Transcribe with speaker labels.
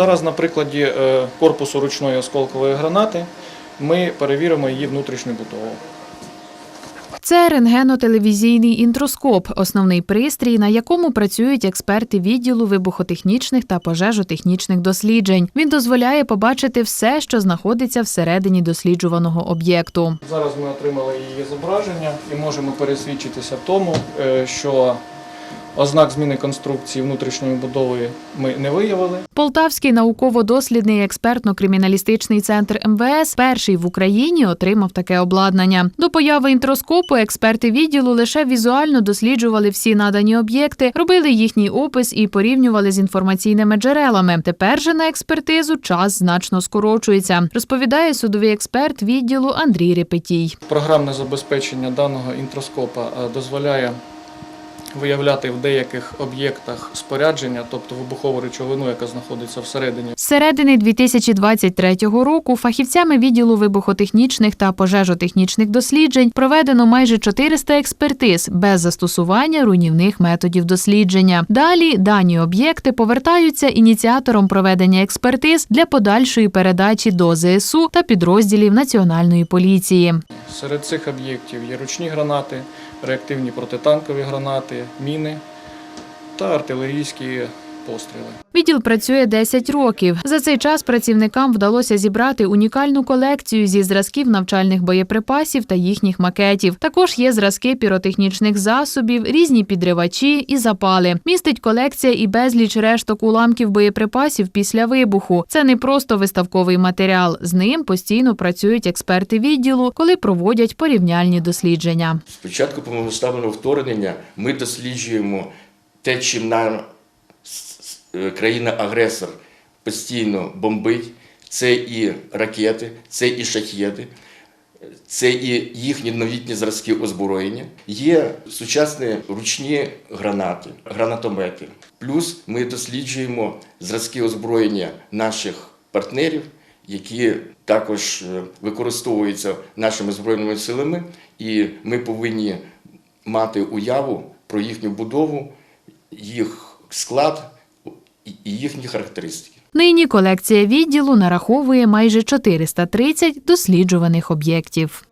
Speaker 1: Зараз на прикладі е, корпусу ручної осколкової гранати ми перевіримо її внутрішню будову.
Speaker 2: Це рентгенотелевізійний інтроскоп, основний пристрій, на якому працюють експерти відділу вибухотехнічних та пожежотехнічних досліджень. Він дозволяє побачити все, що знаходиться всередині досліджуваного об'єкту.
Speaker 1: Зараз ми отримали її зображення і можемо пересвідчитися в тому, е, що ознак зміни конструкції внутрішньої будови ми не виявили.
Speaker 2: Полтавський науково-дослідний експертно-криміналістичний центр МВС перший в Україні отримав таке обладнання. До появи інтроскопу експерти відділу лише візуально досліджували всі надані об'єкти, робили їхній опис і порівнювали з інформаційними джерелами. Тепер же на експертизу час значно скорочується, розповідає судовий експерт відділу Андрій Репетій.
Speaker 1: Програмне забезпечення даного інтроскопа е, дозволяє виявляти в деяких об'єктах спорядження, тобто вибухову речовину, яка знаходиться всередині.
Speaker 2: З середини 2023 року фахівцями відділу вибухотехнічних та пожежотехнічних досліджень проведено майже 400 експертиз без застосування руйнівних методів дослідження. Далі дані об'єкти повертаються ініціатором проведення експертиз для подальшої передачі до ЗСУ та підрозділів Національної поліції.
Speaker 1: Серед цих об'єктів є ручні гранати, реактивні протитанкові гранати, міни та артилерійські постріли.
Speaker 2: Відділ працює 10 років. За цей час працівникам вдалося зібрати унікальну колекцію зі зразків навчальних боєприпасів та їхніх макетів. Також є зразки піротехнічних засобів, різні підривачі і запали. Містить колекція і безліч решток уламків боєприпасів після вибуху. Це не просто виставковий матеріал. З ним постійно працюють експерти відділу, коли проводять порівняльні дослідження.
Speaker 3: Спочатку повномасштабного вторгнення ми досліджуємо те, чим нам країна-агресор постійно бомбить. Це і ракети, це і шахеди, це і їхні новітні зразки озброєння. Є сучасні ручні гранати, гранатомети. Плюс ми досліджуємо зразки озброєння наших партнерів, які також е, використовуються нашими збройними силами, і ми повинні мати уяву про їхню будову, їх склад і їхні характеристики.
Speaker 2: Нині колекція відділу нараховує майже 430 досліджуваних об'єктів.